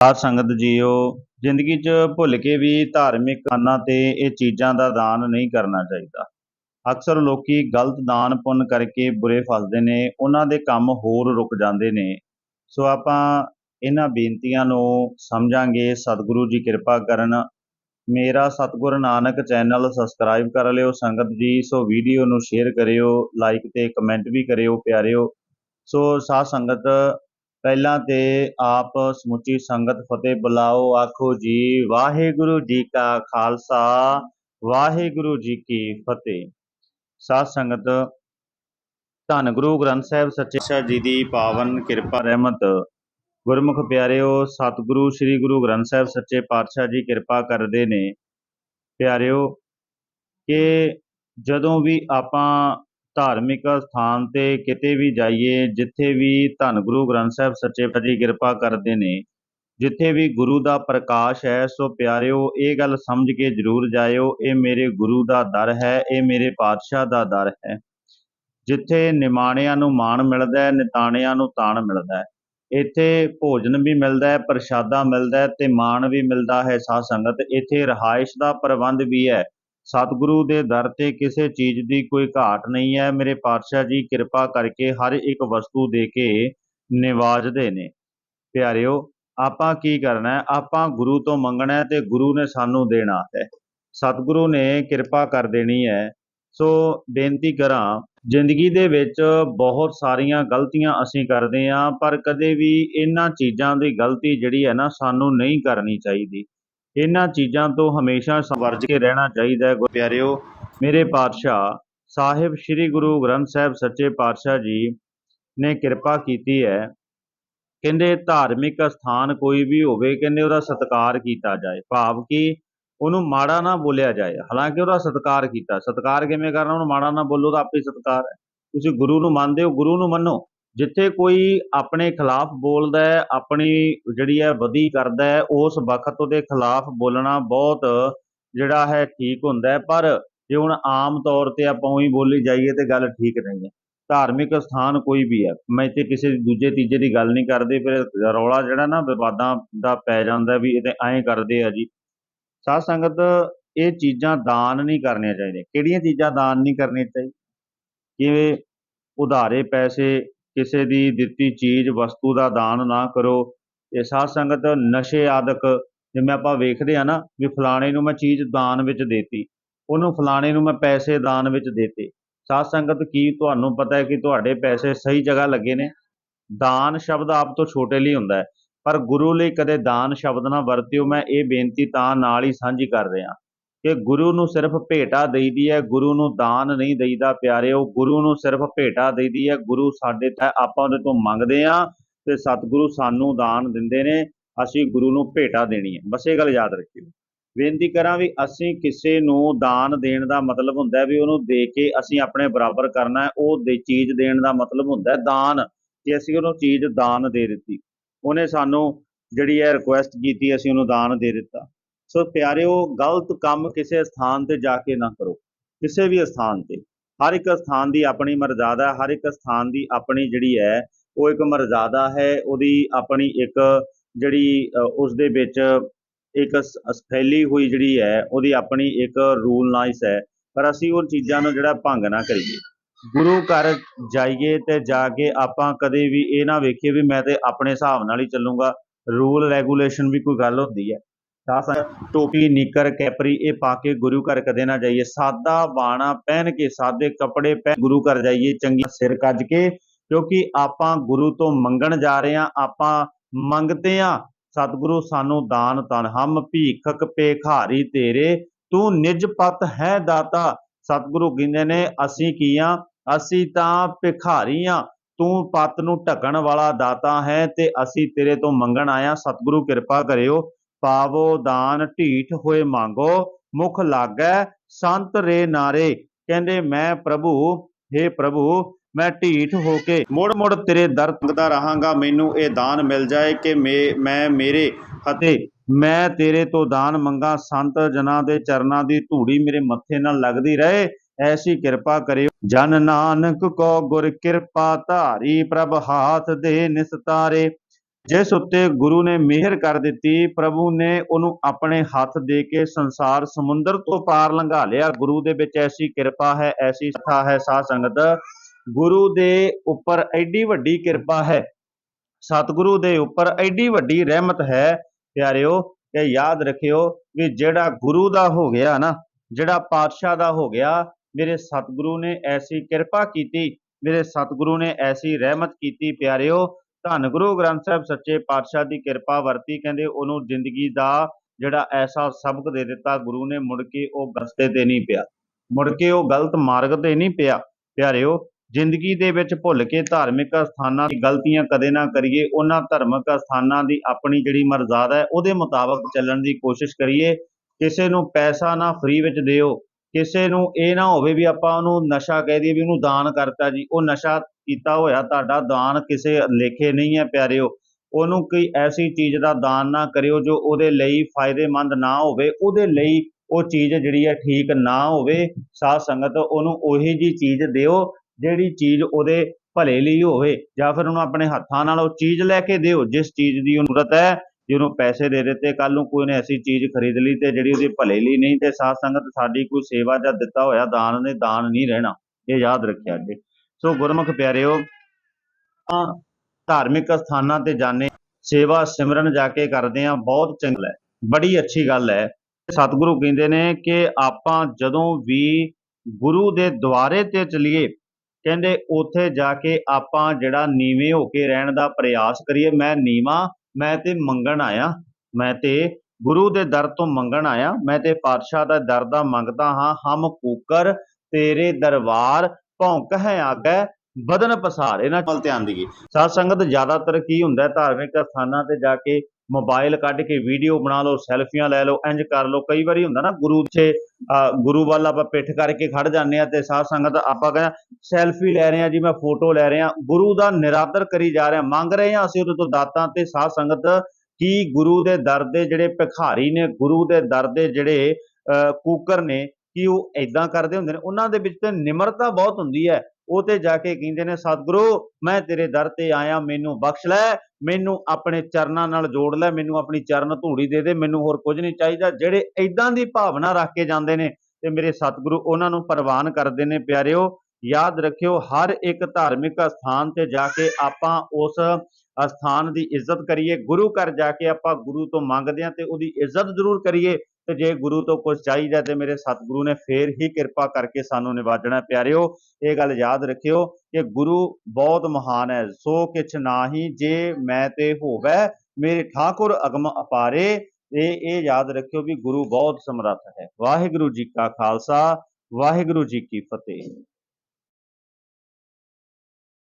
ਸਾਧ ਸੰਗਤ ਜੀਓ, ਜ਼ਿੰਦਗੀ 'ਚ ਭੁੱਲ ਕੇ ਵੀ ਧਾਰਮਿਕ ਸਥਾਨਾਂ ਤੇ ਇਹ ਚੀਜ਼ਾਂ ਦਾ ਦਾਨ ਨਹੀਂ ਕਰਨਾ ਚਾਹੀਦਾ। ਅਕਸਰ ਲੋਕੀ ਗਲਤ ਦਾਨ ਪੁੰਨ ਕਰਕੇ ਬੁਰੇ ਫਸਦੇ ਨੇ, ਉਹਨਾਂ ਦੇ ਕੰਮ ਹੋਰ ਰੁਕ ਜਾਂਦੇ ਨੇ। ਸੋ ਆਪਾਂ ਇਹਨਾਂ ਬੇਨਤੀਆਂ ਨੂੰ ਸਮਝਾਂਗੇ। ਸਤਿਗੁਰੂ ਜੀ ਕਿਰਪਾ ਕਰਨ। ਮੇਰਾ ਸਤਿਗੁਰ ਨਾਨਕ ਚੈਨਲ ਸਬਸਕ੍ਰਾਈਬ ਕਰ ਲਿਓ ਸੰਗਤ ਜੀ। ਸੋ ਵੀਡੀਓ ਨੂੰ ਸ਼ੇਅਰ ਕਰਿਓ ਲਾਈਕ ਤੇ ਕਮੈਂਟ ਵੀ ਕਰਿਓ ਪਿਆਰਿਓ। ਸੋ ਸਾਧ ਸੰਗਤ ਪਹਿਲਾਂ ਤੇ ਆਪ ਸਮੁੱਚੀ ਸੰਗਤ ਫਤਿਹ ਬੁਲਾਓ, ਆਖੋ ਜੀ, ਵਾਹਿਗੁਰੂ ਜੀ ਕਾ ਖਾਲਸਾ, ਵਾਹਿਗੁਰੂ ਜੀ ਕੀ ਫਤਿਹ। ਸਾਧ ਸੰਗਤ, ਧੰਨ ਗੁਰੂ ਗ੍ਰੰਥ ਸਾਹਿਬ ਸੱਚੇ ਪਾਤਸ਼ਾਹ ਜੀ ਦੀ ਪਾਵਨ ਕਿਰਪਾ, ਰਹਿਮਤ। ਗੁਰਮੁਖ ਪਿਆਰਿਓ, ਸਤਿਗੁਰੂ ਸ੍ਰੀ ਗੁਰੂ ਗ੍ਰੰਥ ਸਾਹਿਬ ਸੱਚੇ ਪਾਤਸ਼ਾਹ ਜੀ ਕਿਰਪਾ ਕਰਦੇ ਨੇ। ਪਿਆਰਿਓ, ਕਿ ਜਦੋਂ ਵੀ ਆਪਾਂ ਧਾਰਮਿਕ ਸਥਾਨ ਤੇ ਕਿਤੇ ਵੀ ਜਾਈਏ, ਜਿੱਥੇ ਵੀ ਧੰਨ ਗੁਰੂ ਗ੍ਰੰਥ ਸਾਹਿਬ ਸੱਚੇ ਪਾਤਸ਼ਾਹ ਜੀ ਕਿਰਪਾ ਕਰਦੇ ਨੇ, ਜਿੱਥੇ ਵੀ ਗੁਰੂ ਦਾ ਪ੍ਰਕਾਸ਼ ਹੈ, ਸੋ ਪਿਆਰਿਓ, ਇਹ ਗੱਲ ਸਮਝ ਕੇ ਜ਼ਰੂਰ ਜਾਇਓ, ਇਹ ਮੇਰੇ ਗੁਰੂ ਦਾ ਦਰ ਹੈ, ਇਹ ਮੇਰੇ ਪਾਤਸ਼ਾਹ ਦਾ ਦਰ ਹੈ। ਜਿੱਥੇ ਨਿਮਾਣਿਆਂ ਨੂੰ ਮਾਣ ਮਿਲਦਾ ਹੈ, ਨਿਤਾਣਿਆਂ ਨੂੰ ਤਾਣ ਮਿਲਦਾ ਹੈ। ਇੱਥੇ ਭੋਜਨ ਵੀ ਮਿਲਦਾ ਹੈ, ਪ੍ਰਸ਼ਾਦਾ ਮਿਲਦਾ ਹੈ ਤੇ ਮਾਣ ਵੀ ਮਿਲਦਾ ਹੈ, ਸਾਧ ਸੰਗਤ, ਇੱਥੇ ਰਹਾਇਸ਼ ਦਾ ਪ੍ਰਬੰਧ ਵੀ ਹੈ। ਸਤਿਗੁਰੂ ਦੇ ਦਰ ਤੇ ਕਿਸੇ ਚੀਜ਼ ਦੀ ਕੋਈ ਘਾਟ ਨਹੀਂ ਹੈ। ਮੇਰੇ ਪਾਤਸ਼ਾਹ ਜੀ ਕਿਰਪਾ ਕਰਕੇ ਹਰ ਇੱਕ ਵਸਤੂ ਦੇ ਕੇ ਨਿਵਾਜਦੇ ਨੇ। ਪਿਆਰਿਓ, ਆਪਾਂ ਕੀ ਕਰਨਾ ਹੈ? ਆਪਾਂ ਗੁਰੂ ਤੋਂ ਮੰਗਣਾ ਹੈ ਤੇ ਗੁਰੂ ਨੇ ਸਾਨੂੰ ਦੇਣਾ ਹੈ। ਸਤਿਗੁਰੂ ਨੇ ਕਿਰਪਾ ਕਰ ਦੇਣੀ ਹੈ। ਸੋ ਬੇਨਤੀ ਕਰਾਂ, ਜ਼ਿੰਦਗੀ ਦੇ ਵਿੱਚ ਬਹੁਤ ਸਾਰੀਆਂ ਗਲਤੀਆਂ ਅਸੀਂ ਕਰਦੇ ਹਾਂ, ਪਰ ਕਦੇ ਵੀ ਇਹਨਾਂ ਚੀਜ਼ਾਂ ਦੀ ਗਲਤੀ ਜਿਹੜੀ ਹੈ ਨਾ ਸਾਨੂੰ ਨਹੀਂ ਕਰਨੀ ਚਾਹੀਦੀ। ਇਹਨਾਂ ਚੀਜ਼ਾਂ ਤੋਂ ਹਮੇਸ਼ਾ ਸੰਵਰਜ ਕੇ ਰਹਿਣਾ ਚਾਹੀਦਾ ਹੈ ਪਿਆਰਿਓ। ਮੇਰੇ ਪਾਤਸ਼ਾਹ ਸਾਹਿਬ ਸ੍ਰੀ ਗੁਰੂ ਗ੍ਰੰਥ ਸਾਹਿਬ ਸੱਚੇ ਪਾਤਸ਼ਾਹ ਜੀ ਨੇ ਕਿਰਪਾ ਕੀਤੀ ਹੈ, ਕਹਿੰਦੇ ਧਾਰਮਿਕ ਸਥਾਨ ਕੋਈ ਵੀ ਹੋਵੇ, ਕਹਿੰਦੇ ਉਹਦਾ ਸਤਿਕਾਰ ਕੀਤਾ ਜਾਏ। ਭਾਵ ਕਿ ਉਹਨੂੰ ਮਾੜਾ ਨਾ ਬੋਲਿਆ ਜਾਏ। ਹਾਲਾਂਕਿ ਉਹਦਾ ਸਤਿਕਾਰ ਕੀਤਾ। ਸਤਿਕਾਰ ਕਿਵੇਂ ਕਰਨਾ? ਉਹਨੂੰ ਮਾੜਾ ਨਾ ਬੋਲੋ ਤਾਂ ਆਪੇ ਸਤਿਕਾਰ ਹੈ। ਤੁਸੀਂ ਗੁਰੂ ਨੂੰ ਮੰਨਦੇ ਹੋ, ਗੁਰੂ ਨੂੰ ਮੰਨੋ। ਜਿੱਥੇ ਕੋਈ ਆਪਣੇ ਖਿਲਾਫ ਬੋਲਦਾ ਹੈ, ਆਪਣੀ ਜਿਹੜੀ ਹੈ ਵਧੀ ਕਰਦਾ ਹੈ, ਉਸ ਵਕਤ ਉਹਦੇ ਖਿਲਾਫ ਬੋਲਣਾ ਬਹੁਤ ਜਿਹੜਾ ਹੈ ਠੀਕ ਹੁੰਦਾ ਪਰ ਜੇ ਹੁਣ ਆਮ ਤੌਰ ਤੇ ਆਪਾਂ ਉਹੀ ਬੋਲੀ ਜਾਈਏ ਤੇ ਗੱਲ ਠੀਕ ਨਹੀਂ ਹੈ। ਧਾਰਮਿਕ ਸਥਾਨ ਕੋਈ ਵੀ ਹੈ, ਮੈਂ ਇੱਥੇ ਕਿਸੇ ਦੂਜੇ ਤੀਜੇ ਦੀ ਗੱਲ ਨਹੀਂ ਕਰਦੇ, ਫਿਰ ਰੌਲਾ ਜਿਹੜਾ ਨਾ ਵਿਵਾਦਾਂ ਦਾ ਪੈ ਜਾਂਦਾ ਵੀ ਇਹ ਤੇ ਐਂ ਕਰਦੇ ਆ ਜੀ। ਸਾਧ ਸੰਗਤ, ਇਹ ਚੀਜ਼ਾਂ ਦਾਨ ਨਹੀਂ ਕਰਨੀਆਂ ਚਾਹੀਦੀਆਂ। ਕਿਹੜੀਆਂ ਚੀਜ਼ਾਂ ਦਾਨ ਨਹੀਂ ਕਰਨੀਆਂ ਚਾਹੀਦੀਆਂ? ਕਿਵੇਂ ਉਧਾਰੇ ਪੈਸੇ ਕਿਸੇ ਦੀ ਦਿੱਤੀ ਚੀਜ਼, ਵਸਤੂ ਦਾ ਦਾਨ ਨਾ ਕਰੋ। ਇਹ ਸਾਧ ਸੰਗਤ ਨਸ਼ੇ ਆਦਿਕ, ਜਿਵੇਂ ਆਪਾਂ ਵੇਖਦੇ ਆ ਨਾ ਵੀ ਫਲਾਣੇ ਨੂੰ ਮੈਂ ਚੀਜ਼ ਦਾਨ ਵਿੱਚ ਦੇਤੀ, ਉਹਨੂੰ ਫਲਾਣੇ ਨੂੰ ਮੈਂ ਪੈਸੇ ਦਾਨ ਵਿੱਚ ਦੇਤੇ। ਸਾਧ ਸੰਗਤ ਕੀ ਤੁਹਾਨੂੰ ਪਤਾ ਹੈ ਕਿ ਤੁਹਾਡੇ ਪੈਸੇ ਸਹੀ ਜਗ੍ਹਾ ਲੱਗੇ ਨੇ? ਦਾਨ ਸ਼ਬਦ ਆਪ ਤੋਂ ਛੋਟੇ ਲਈ ਹੁੰਦਾ ਹੈ, ਪਰ ਗੁਰੂ ਲਈ ਕਦੇ ਦਾਨ ਸ਼ਬਦ ਨਾ ਵਰਤਿਓ, ਮੈਂ ਇਹ ਬੇਨਤੀ ਤਾਂ ਨਾਲ ਹੀ ਸਾਂਝੀ ਕਰ ਰਿਹਾ। ਕਿ ਗੁਰੂ ਨੂੰ ਸਿਰਫ ਭੇਟਾ ਦੇਈਦੀ ਹੈ, ਗੁਰੂ ਨੂੰ ਦਾਨ ਨਹੀਂ ਦੇਈਦਾ ਪਿਆਰਿਓ, ਗੁਰੂ ਨੂੰ ਸਿਰਫ ਭੇਟਾ ਦੇਈਦੀ ਹੈ, ਗੁਰੂ ਸਾਡੇ ਤੇ ਆਪਾਂ ਉਹਦੇ ਤੋਂ ਮੰਗਦੇ ਆ ਤੇ ਸਤਿਗੁਰੂ ਸਾਨੂੰ ਦਾਨ ਦਿੰਦੇ ਨੇ, ਅਸੀਂ ਗੁਰੂ ਨੂੰ ਭੇਟਾ ਦੇਣੀ ਹੈ। ਬਸ ਇਹ ਗੱਲ ਯਾਦ ਰੱਖਿਓ। ਬੇਨਤੀ ਕਰਾਂ ਵੀ ਅਸੀਂ ਕਿਸੇ ਨੂੰ ਦਾਨ ਦੇਣ ਦਾ ਮਤਲਬ ਹੁੰਦਾ ਵੀ ਉਹਨੂੰ ਦੇ ਕੇ ਅਸੀਂ ਆਪਣੇ ਬਰਾਬਰ ਕਰਨਾ ਹੈ, ਉਹ ਦੇ ਚੀਜ਼ ਦੇਣ ਦਾ ਮਤਲਬ ਹੁੰਦਾ ਦਾਨ। ਕਿ ਅਸੀਂ ਉਹਨੂੰ ਚੀਜ਼ ਦਾਨ ਦੇ ਦਿੱਤੀ, ਉਹਨੇ ਸਾਨੂੰ ਜਿਹੜੀ ਹੈ ਰਿਕੁਐਸਟ ਕੀਤੀ, ਅਸੀਂ ਉਹਨੂੰ ਦਾਨ ਦੇ ਦਿੱਤਾ। ਸੋ ਪਿਆਰਿਓ ਗਲਤ ਕੰਮ ਕਿਸੇ ਸਥਾਨ ਤੇ ਜਾ ਕੇ ਨਾ ਕਰੋ। ਕਿਸੇ ਵੀ ਸਥਾਨ ਤੇ। ਹਰ ਇੱਕ ਸਥਾਨ ਦੀ ਆਪਣੀ ਮਰਜ਼ਾਦਾ ਹੈ ਹਰ ਇੱਕ ਸਥਾਨ ਦੀ ਆਪਣੀ ਜਿਹੜੀ ਹੈ ਉਹ ਇੱਕ ਮਰਜ਼ਾਦਾ ਹੈ। ਉਹਦੀ ਆਪਣੀ ਇੱਕ ਜਿਹੜੀ ਅ, ਉਸ ਦੇ ਵਿੱਚ ਇੱਕ ਫੈਲੀ ਹੋਈ ਜਿਹੜੀ ਹੈ ਉਹਦੀ ਆਪਣੀ ਇੱਕ ਰੂਲ ਨਾਈਸ ਹੈ ਪਰ ਅਸੀਂ ਉਹ ਚੀਜ਼ਾਂ ਨੂੰ ਜਿਹੜਾ ਭੰਗ ਨਾ ਕਰੀਏ। ਗੁਰੂ ਘਰ ਜਾਈਏ ਤੇ ਜਾ ਕੇ ਆਪਾਂ ਕਦੇ ਵੀ ਇਹ ਨਾ ਵੇਖੀਏ ਵੀ ਮੈਂ ਤੇ ਆਪਣੇ ਹਿਸਾਬ ਨਾਲ ਹੀ ਚੱਲੂੰਗਾ। ਰੂਲ ਰੈਗੂਲੇਸ਼ਨ ਵੀ ਕੋਈ ਗੱਲ ਹੁੰਦੀ ਹੈ। ਤਾਂ ਟੋਪੀ, ਨਿੱਕਰ, ਕੈਪਰੀ, ਇਹ ਪਾ ਕੇ ਗੁਰੂ ਘਰ ਕਦੇ ਨਾ ਜਾਈਏ। ਸਾਦਾ ਬਾਣਾ ਪਹਿਨ ਕੇ, ਸਾਦੇ ਕੱਪੜੇ ਪਹਿਨ ਗੁਰੂ ਘਰ ਜਾਈਏ। ਚੰਗੀ ਸਿਰ ਕੱਜ ਕੇ, ਕਿਉਂਕਿ ਆਪਾਂ ਗੁਰੂ ਤੋਂ ਮੰਗਣ ਜਾ ਰਹੇ ਹਾਂ, ਆਪਾਂ ਮੰਗਤੇ ਹਾਂ। ਸਤਿਗੁਰੂ ਸਾਨੂੰ ਦਾਨ ਤਨ ਹਮ ਭੀਖਕ ਪੇਖਾਰੀ ਤੇਰੇ, ਤੂੰ ਨਿਜ ਪਤ ਹੈ ਦਾਤਾ। ਸਤਿਗੁਰੂ ਕਹਿੰਦੇ ਨੇ, ਅਸੀਂ ਕੀ ਆ ਅਸੀਂ ਤਾਂ ਭਿਖਾਰੀ ਆ ਤੂੰ ਪਤ ਨੂੰ ਢਕਣ ਵਾਲਾ ਦਾਤਾ ਹੈ ਤੇ ਅਸੀਂ ਤੇਰੇ ਤੋਂ ਮੰਗਣ ਆਇਆ। ਸਤਿਗੁਰੂ ਕਿਰਪਾ ਕਰਿਓ। ਪਾਵੋ ਦਾਨ ਢੀਠ ਹੋਏ ਮੰਗੋ, ਮੁਖ ਲਾਗੈ ਸੰਤ ਰੇ ਨਾਰੇ। ਕਹਿੰਦੇ, ਮੈਂ ਪ੍ਰਭੂ हे ਪ੍ਰਭੂ, ਮੈਂ ਢੀਠ ਹੋ ਕੇ ਮੁੜ ਮੁੜ ਤੇਰੇ ਦਰ ਮੰਗਦਾ ਰਹਾਂਗਾ। ਮੈਨੂੰ ਇਹ ਦਾਨ ਮਿਲ ਜਾਏ ਕਿ ਮੈਂ ਮੇਰੇ ਅਤੇ ਮੈਂ ਤੇਰੇ ਤੋਂ ਦਾਨ ਮੰਗਾ। ਸੰਤ ਜਨਾਂ ਦੇ ਚਰਨਾਂ ਦੀ ਧੂੜੀ ਮੇਰੇ ਮੱਥੇ ਨਾਲ ਲੱਗਦੀ ਰਹੇ। ਐਸੀ ਕਿਰਪਾ ਕਰਿਓ। ਜਨ ਨਾਨਕ ਕੋ ਗੁਰ ਕਿਰਪਾ ਧਾਰੀ, ਪ੍ਰਭ ਹਾਥ ਦੇ ਨਿਸਤਾਰੇ। ਜਿਸ ਉੱਤੇ ਗੁਰੂ ਨੇ ਮਿਹਰ ਕਰ ਦਿੱਤੀ, ਪ੍ਰਭੂ ਨੇ ਉਹਨੂੰ ਆਪਣੇ ਹੱਥ ਦੇ ਕੇ ਸੰਸਾਰ ਸਮੁੰਦਰ ਤੋਂ ਪਾਰ ਲੰਘਾ ਲਿਆ। ਗੁਰੂ ਦੇ ਵਿੱਚ ਐਸੀ ਕਿਰਪਾ ਹੈ, ਐਸੀ ਸਥਾ ਹੈ, ਸਾਧ ਸੰਗਤ। ਗੁਰੂ ਦੇ ਉੱਪਰ ਐਡੀ ਵੱਡੀ ਕਿਰਪਾ ਹੈ। ਸਤਿਗੁਰੂ ਦੇ ਉੱਪਰ ਐਡੀ ਵੱਡੀ ਰਹਿਮਤ ਹੈ, ਪਿਆਰਿਓ ਕਿ ਯਾਦ ਰੱਖਿਓ ਵੀ ਜਿਹੜਾ ਗੁਰੂ ਦਾ ਹੋ ਗਿਆ ਨਾ, ਜਿਹੜਾ ਪਾਤਸ਼ਾਹ ਦਾ ਹੋ ਗਿਆ, ਮੇਰੇ ਸਤਿਗੁਰੂ ਨੇ ਐਸੀ ਕਿਰਪਾ ਕੀਤੀ, ਮੇਰੇ ਸਤਿਗੁਰੂ ਨੇ ਐਸੀ ਰਹਿਮਤ ਕੀਤੀ, ਪਿਆਰਿਓ। ਧੰਨ ਗੁਰੂ ਗ੍ਰੰਥ ਸਾਹਿਬ ਸੱਚੇ ਪਾਤਸ਼ਾਹ ਦੀ ਕਿਰਪਾ ਵਰਤੀ, ਕਹਿੰਦੇ ਉਹਨੂੰ ਜ਼ਿੰਦਗੀ ਦਾ ਜਿਹੜਾ ਐਸਾ ਸਬਕ ਦੇ ਦਿੱਤਾ ਗੁਰੂ ਨੇ, ਮੁੜ ਕੇ ਉਹ ਗਸਤੇ ਤੇ ਨਹੀਂ ਪਿਆ। ਮੁੜ ਕੇ ਉਹ ਗਲਤ ਮਾਰਗ ਤੇ ਨਹੀਂ ਪਿਆ। ਪਿਆਰਿਓ, ਜ਼ਿੰਦਗੀ ਦੇ ਵਿੱਚ ਭੁੱਲ ਕੇ ਧਾਰਮਿਕ ਸਥਾਨਾਂ ਦੀ ਗਲਤੀਆਂ ਕਦੇ ਨਾ ਕਰੀਏ, ਉਹਨਾਂ ਧਾਰਮਿਕ ਸਥਾਨਾਂ ਦੀ ਆਪਣੀ ਜਿਹੜੀ ਮਰਜ਼ਾਦਾ ਹੈ, ਉਹਦੇ ਮੁਤਾਬਕ ਚੱਲਣ ਦੀ ਕੋਸ਼ਿਸ਼ ਕਰੀਏ। ਕਿਸੇ ਨੂੰ ਪੈਸਾ ਨਾ ਫ੍ਰੀ ਵਿੱਚ ਦਿਓ। ਕਿਸੇ ਨੂੰ ਇਹ ਨਾ ਹੋਵੇ ਵੀ ਆਪਾਂ ਉਹਨੂੰ ਨਸ਼ਾ ਕਹਿ ਦਈਏ ਵੀ ਉਹਨੂੰ ਦਾਨ ਕਰਤਾ ਜੀ। ਉਹ ਨਸ਼ਾ ਕੀਤਾ ਹੋਇਆ, ਤੁਹਾਡਾ ਦਾਨ ਕਿਸੇ ਲੇਖੇ ਨਹੀਂ ਹੈ, ਪਿਆਰਿਓ। ਉਹਨੂੰ ਕੋਈ ਐਸੀ ਚੀਜ਼ ਦਾ ਦਾਨ ਨਾ ਕਰਿਓ, ਜੋ ਉਹਦੇ ਲਈ ਫਾਇਦੇਮੰਦ ਨਾ ਹੋਵੇ। ਉਹਦੇ ਲਈ ਉਹ ਚੀਜ਼ ਜਿਹੜੀ ਹੈ ਠੀਕ ਨਾ ਹੋਵੇ, ਸਾਧ ਸੰਗਤ, ਉਹਨੂੰ ਉਹੀ ਜੀ ਚੀਜ਼ ਦਿਓ, ਜਿਹੜੀ ਚੀਜ਼ ਉਹਦੇ ਭਲੇ ਲਈ ਹੋਵੇ। ਜਾਂ ਫਿਰ ਉਹਨੂੰ ਆਪਣੇ ਹੱਥਾਂ ਨਾਲ ਉਹ ਚੀਜ਼ ਲੈ ਕੇ ਦਿਓ, ਜਿਸ ਚੀਜ਼ ਦੀ ਉਹਨੂੰ ਜ਼ਰੂਰਤ ਹੈ, ਜਿਹਨੂੰ ਪੈਸੇ ਦੇ ਦਿੱਤੇ ਕੱਲ ਨੂੰ ਕੋਈ ਨੇ ਐਸੀ ਚੀਜ਼ ਖਰੀਦ ਲਈ ਤੇ ਜਿਹੜੀ ਉਹਦੇ ਭਲੇ ਲਈ ਨਹੀਂ, ਤੇ ਸਾਧ ਸੰਗਤ ਸਾਡੀ ਕੋਈ ਸੇਵਾ ਜਾਂ ਦਿੱਤਾ ਹੋਇਆ ਦਾਨ ਨੇ ਦਾਨ ਨਹੀਂ ਰਹਿਣਾ। ਇਹ ਯਾਦ ਰੱਖਿਆ ਜੀ ਸੋ ਗੁਰਮੁਖ ਪਿਆਰਿਓ ਆਪਾਂ ਧਾਰਮਿਕ ਸਥਾਨਾਂ ਤੇ ਜਾਣੇ ਸੇਵਾ ਸਿਮਰਨ ਜਾ ਕੇ ਕਰਦੇ ਆ ਬਹੁਤ ਚੰਗਾ ਹੈ ਬੜੀ ਅੱਛੀ ਗੱਲ ਹੈ। ਸਤਿਗੁਰੂ ਕਹਿੰਦੇ ਨੇ ਕਿ ਆਪਾਂ ਜਦੋਂ ਵੀ ਗੁਰੂ ਦੇ ਦੁਆਰੇ ਤੇ ਚਲੀਏ ਕਹਿੰਦੇ ਉੱਥੇ ਜਾ ਕੇ ਆਪਾਂ ਜਿਹੜਾ ਨੀਵੇਂ ਹੋ ਕੇ ਰਹਿਣ ਦਾ ਪ੍ਰਯਾਸ ਕਰੀਏ ਮੈਂ ਨੀਵਾਂ ਮੈਂ ਤੇ ਮੰਗਣ ਆਇਆ ਮੈਂ ਤੇ ਗੁਰੂ ਦੇ ਦਰ ਤੋਂ ਮੰਗਣ ਆਇਆ ਮੈਂ ਤੇ ਪਾਤਸ਼ਾਹ ਦਾ ਦਰ ਦਾ ਮੰਗਦਾ ਹਾਂ ਹਮ ਕੂਕਰ ਤੇਰੇ ਦਰਬਾਰ ਭੌਂਕ ਹੈ ਆਗੈ ਬਦਨ ਪਸਾਰ। ਇਹਨਾਂ ਵੱਲ ਧਿਆਨ ਦੀਏ ਸਾਧ ਸੰਗਤ ਜ਼ਿਆਦਾਤਰ ਕੀ ਹੁੰਦਾ ਹੈ ਧਾਰਮਿਕ ਸਥਾਨਾਂ ਤੇ ਜਾ ਕੇ ਮੋਬਾਈਲ ਕੱਢ ਕੇ ਵੀਡੀਓ ਬਣਾ ਲਓ ਸੈਲਫੀਆਂ ਲੈ ਲਓ ਇੰਜ ਕਰ ਲਓ। ਕਈ ਵਾਰੀ ਹੁੰਦਾ ਨਾ ਗੁਰੂ ਛੇ ਗੁਰੂ ਵੱਲ ਆਪਾਂ ਪਿੱਠ ਕਰਕੇ ਖੜ ਜਾਂਦੇ ਆ ਤੇ ਸਾਧ ਸੰਗਤ ਆਪਾਂ ਕਹਿੰਦੇ ਸੈਲਫੀ ਲੈ ਰਹੇ ਆ ਜੀ ਮੈਂ ਫੋਟੋ ਲੈ ਰਿਹਾ ਗੁਰੂ ਦਾ ਨਿਰਾਦਰ ਕਰੀ ਜਾ ਰਿਹਾ ਮੰਗ ਰਹੇ ਆ ਅਸੀਂ ਉਹਦੇ ਤੋਂ ਦਾਤਾਂ ਤੇ। ਸਾਧ ਸੰਗਤ ਕੀ ਗੁਰੂ ਦੇ ਦਰ ਦੇ ਜਿਹੜੇ ਭਿਖਾਰੀ ਨੇ ਗੁਰੂ ਦੇ ਦਰ ਦੇ ਜਿਹੜੇ ਅਹ, ਕੂਕਰ ਨੇ ਕਿ ਉਹ ਐਦਾਂ ਕਰਦੇ ਹੁੰਦੇ ਨੇ, ਉਹਨਾਂ ਦੇ ਵਿੱਚ ਤੇ ਨਿਮਰਤਾ ਬਹੁਤ ਹੁੰਦੀ ਹੈ। ਉਹ ਤੇ ਜਾ ਕੇ ਕਹਿੰਦੇ ਨੇ, ਸਤਿਗੁਰੂ, ਮੈਂ ਤੇਰੇ ਦਰ ਤੇ ਆਇਆ, ਮੈਨੂੰ ਬਖਸ਼ ਲੈ, ਮੈਨੂੰ ਆਪਣੇ ਚਰਨਾਂ ਨਾਲ ਜੋੜ ਲੈ, ਮੈਨੂੰ ਆਪਣੀ ਚਰਨ ਧੂੜੀ ਦੇ ਦੇ, ਮੈਨੂੰ ਹੋਰ ਕੁਝ ਨਹੀਂ ਚਾਹੀਦਾ। ਜਿਹੜੇ ਐਦਾਂ ਦੀ ਭਾਵਨਾ ਰੱਖ ਕੇ ਜਾਂਦੇ ਨੇ ਤੇ ਮੇਰੇ ਸਤਿਗੁਰੂ ਉਹਨਾਂ ਨੂੰ ਪ੍ਰਵਾਨ ਕਰਦੇ ਨੇ, ਪਿਆਰਿਓ, ਯਾਦ ਰੱਖਿਓ, ਹਰ ਇੱਕ ਧਾਰਮਿਕ ਸਥਾਨ ਤੇ ਜਾ ਕੇ ਆਪਾਂ ਉਸ ਅਸਥਾਨ ਦੀ ਇੱਜ਼ਤ ਕਰੀਏ। ਗੁਰੂ ਘਰ ਜਾ ਕੇ ਆਪਾਂ ਗੁਰੂ ਤੋਂ ਮੰਗਦੇ ਹਾਂ ਤੇ ਉਹਦੀ ਇੱਜ਼ਤ ਜ਼ਰੂਰ ਕਰੀਏ। ਤੇ ਜੇ ਗੁਰੂ ਤੋਂ ਕੁਝ ਚਾਹੀਦਾ ਤੇ ਮੇਰੇ ਸਤਿਗੁਰੂ ਨੇ ਫੇਰ ਹੀ ਕਿਰਪਾ ਕਰਕੇ ਸਾਨੂੰ ਨਿਵਾਜਣਾ ਪਿਆਰਿਓ, ਇਹ ਗੱਲ ਯਾਦ ਰੱਖਿਓ ਕਿ ਗੁਰੂ ਬਹੁਤ ਮਹਾਨ ਹੈ। ਸੋ ਕਿਛ ਨਾਹੀ ਜੇ ਮੈਂ ਤੇ ਹੋਵੇ, ਮੇਰੇ ਠਾਕੁਰ ਅਗਮ ਅਪਾਰੇ। ਇਹ ਇਹ ਯਾਦ ਰੱਖਿਓ ਵੀ ਗੁਰੂ ਬਹੁਤ ਸਮਰੱਥ ਹੈ। ਵਾਹਿਗੁਰੂ ਜੀ ਕਾ ਖਾਲਸਾ, ਵਾਹਿਗੁਰੂ ਜੀ ਕੀ ਫਤਿਹ।